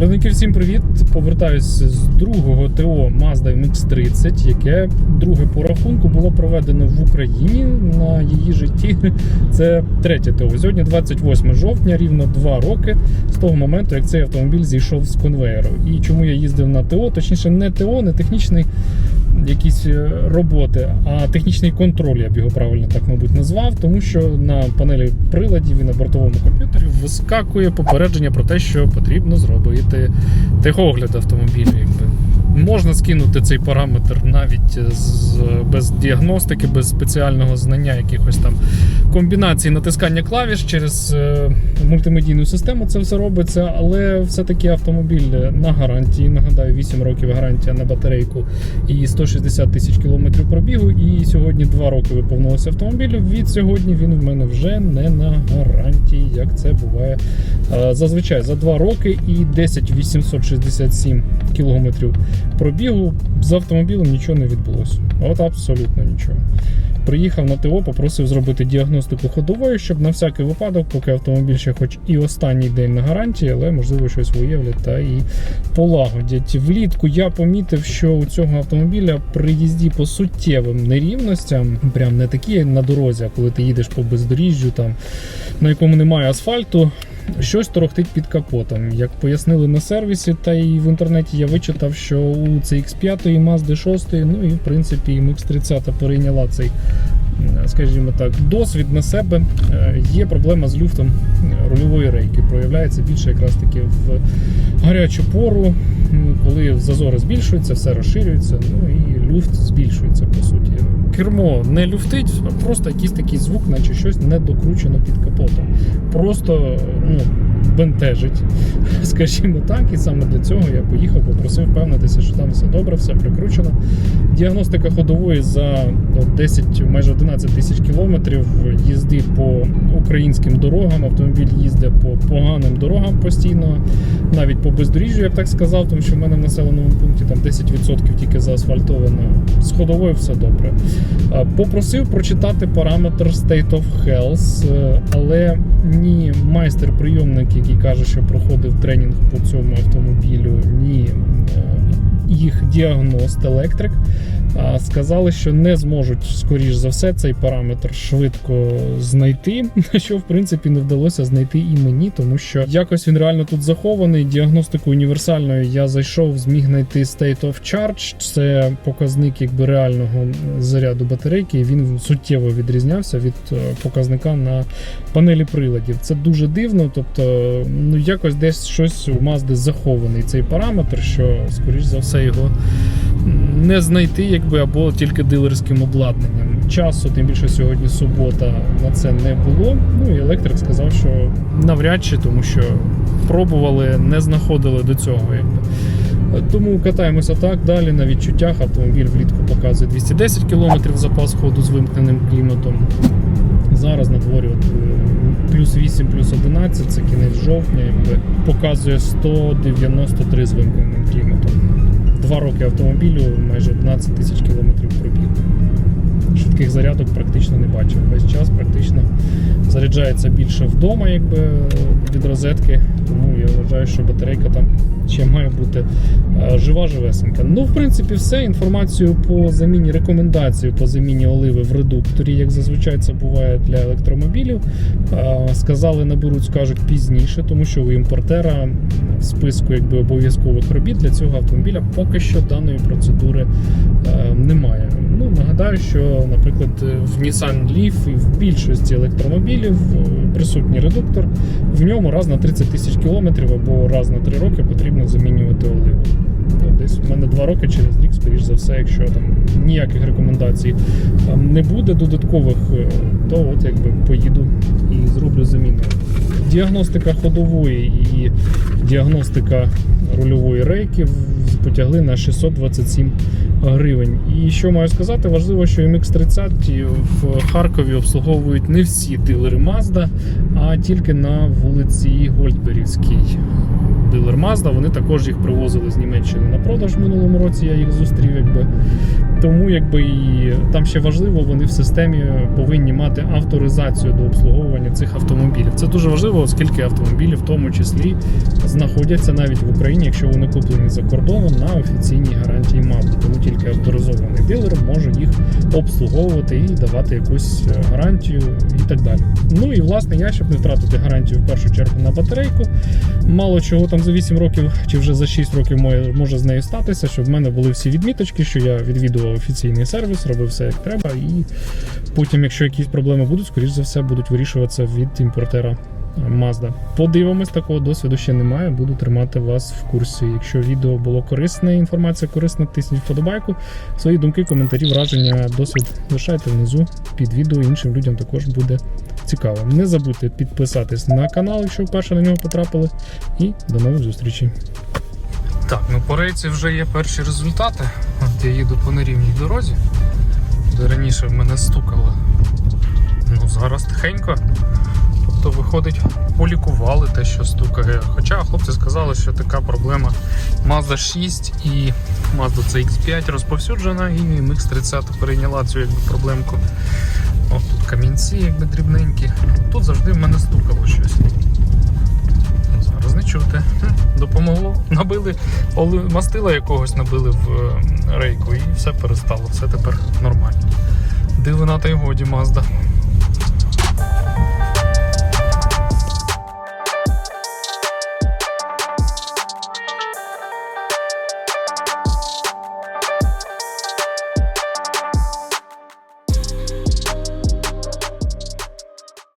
Глядники, всім привіт! Повертаюсь з другого ТО Mazda MX-30, яке друге по рахунку було проведено в Україні на її житті. Це третє ТО. Сьогодні 28 жовтня, рівно 2 роки з того моменту, як цей автомобіль зійшов з конвеєру. І чому я їздив на ТО, точніше, не ТО, не технічний якісь е, роботи, а технічний контроль, я б його правильно так, мабуть, назвав, тому що на панелі приладів і на бортовому комп'ютері вискакує попередження про те, що потрібно зробити техогляд автомобілю. Якби. Можна скинути цей параметр навіть з, без діагностики, без спеціального знання якихось там комбінацій натискання клавіш через е, мультимедійну систему це все робиться, але все-таки автомобіль на гарантії. Нагадаю, 8 років гарантія на батарейку і 160 тисяч кілометрів пробігу. І сьогодні 2 роки виповнилося автомобілю. Від сьогодні він в мене вже не на гарантії, як це буває е, зазвичай за 2 роки і 10 867 кілометрів пробігу з автомобілем нічого не відбулося. От абсолютно нічого. Приїхав на ТО, попросив зробити діагностику ходової, щоб на всякий випадок, поки автомобіль ще хоч і останній день на гарантії, але можливо щось виявлять та і полагодять. Влітку я помітив, що у цього автомобіля при їзді по суттєвим нерівностям, прям не такі на дорозі, а коли ти їдеш по бездоріжжю, там на якому немає асфальту. Щось торохтить під капотом. Як пояснили на сервісі, та і в інтернеті я вичитав, що у CX5, Mazda 6, ну і в принципі і MX30 перейняла цей, скажімо так, досвід на себе. Е, Є проблема з люфтом е, рульової рейки. Проявляється більше якраз таки в гарячу пору, коли зазори збільшуються, все розширюється, ну і люфт збільшується по суті. Кермо не люфтить, а просто якийсь такий звук, наче щось не докручено під капотом. Просто ну, бентежить, скажімо так. І саме для цього я поїхав, попросив впевнитися, що там все добре, все прикручено. Діагностика ходової за 10, майже 11 тисяч кілометрів їзди по українським дорогам. Автомобіль їздить по поганим дорогам постійно, навіть по бездоріжжю, я б так сказав, тому що в мене в населеному пункті там 10% тільки заасфальтовано. З ходовою все добре. Попросив прочитати параметр State of Health, е, але ні майстер-прийомник, який каже, що проходив тренінг по цьому автомобілю, ні е, їх діагност електрик. Сказали, що не зможуть, скоріш за все, цей параметр швидко знайти, що в принципі не вдалося знайти і мені, тому що якось він реально тут захований. Діагностику універсальною я зайшов, зміг знайти State of Charge. Це показник якби реального заряду батарейки. Він суттєво відрізнявся від е, показника на панелі приладів. Це дуже дивно. Тобто, ну якось десь щось у Mazda захований цей параметр, що скоріш за все його не знайти, якби або тільки дилерським обладнанням. Часу, тим більше сьогодні субота, на це не було. Ну і електрик сказав, що навряд чи, тому що пробували, не знаходили до цього. Якби. Тому катаємося так далі на відчуттях. Автомобіль влітку показує 210 км запас ходу з вимкненим кліматом. Зараз на дворі от, е, плюс 8, плюс 11, це кінець жовтня, показує 193 з вимкненим кліматом. Два роки автомобілю, майже 11 тисяч кілометрів пробіг. Швидких зарядок практично не бачив. Весь час практично заряджається більше вдома, якби від розетки. Тому я вважаю, що батарейка там бути е, жива живесенька. Ну, в принципі, все. Інформацію по заміні рекомендацію по заміні оливи в редукторі, як зазвичай це буває для електромобілів. Е, Сказали, наберуть, скажуть пізніше, тому що у імпортера в списку якби обов'язкових робіт для цього автомобіля поки що даної процедури е, немає. Ну, нагадаю, що, наприклад, в Nissan Leaf і в більшості електромобілів присутній редуктор. В ньому раз на 30 тисяч кілометрів або раз на 3 роки потрібно замінювати оливу. Ну, десь в мене 2 роки через рік, скоріш за все, якщо там ніяких рекомендацій не буде додаткових, е, то от якби поїду і зроблю заміну. Діагностика ходової і діагностика рульової рейки в- потягли на 627 гривень. І що маю сказати, важливо, що MX-30 в Харкові обслуговують не всі дилери Mazda, а тільки на вулиці Гольдберівській. Дилер Mazda, вони також їх привозили з Німеччини на продаж в минулому році. Я їх зустрів, якби. Тому якби і там ще важливо, вони в системі повинні мати авторизацію до обслуговування цих автомобілів. Це дуже важливо, оскільки автомобілі в тому числі знаходяться навіть в Україні, якщо вони куплені за кордоном на офіційній гарантії Mazda. Тому тільки авторизований дилер може їх обслуговувати і давати якусь е, гарантію і так далі. Ну і власне я, щоб не втратити гарантію в першу чергу на батарейку, мало чого там за 8 років чи вже за 6 років може з нею статися, щоб в мене були всі відміточки, що я відвідував офіційний сервіс, робив все як треба, і потім, якщо якісь проблеми будуть, скоріш за все будуть вирішуватися від імпортера. Mazda. Подивимось, такого досвіду ще немає. Буду тримати вас в курсі. Якщо відео було корисне, інформація корисна, тисніть вподобайку. Свої думки, коментарі, враження, досвід лишайте внизу під відео. Іншим людям також буде цікаво. Не забудьте підписатись на канал, якщо вперше на нього потрапили. І до нових зустрічей. Так, ну по рейці вже є перші результати. От я їду по нерівній дорозі, де раніше в мене стукало. Ну, зараз тихенько. Тобто, виходить, полікували те, що стукає. Хоча хлопці сказали, що така проблема Mazda 6 і Mazda CX5 розповсюджена, і MX30 перейняла цю якби, проблемку. О, тут камінці якби дрібненькі. Тут завжди в мене стукало щось. Зараз не чути. Допомогло. Набили оли- мастила якогось набили в е, рейку і все перестало. Все тепер нормально. Дивина та й годі Mazda.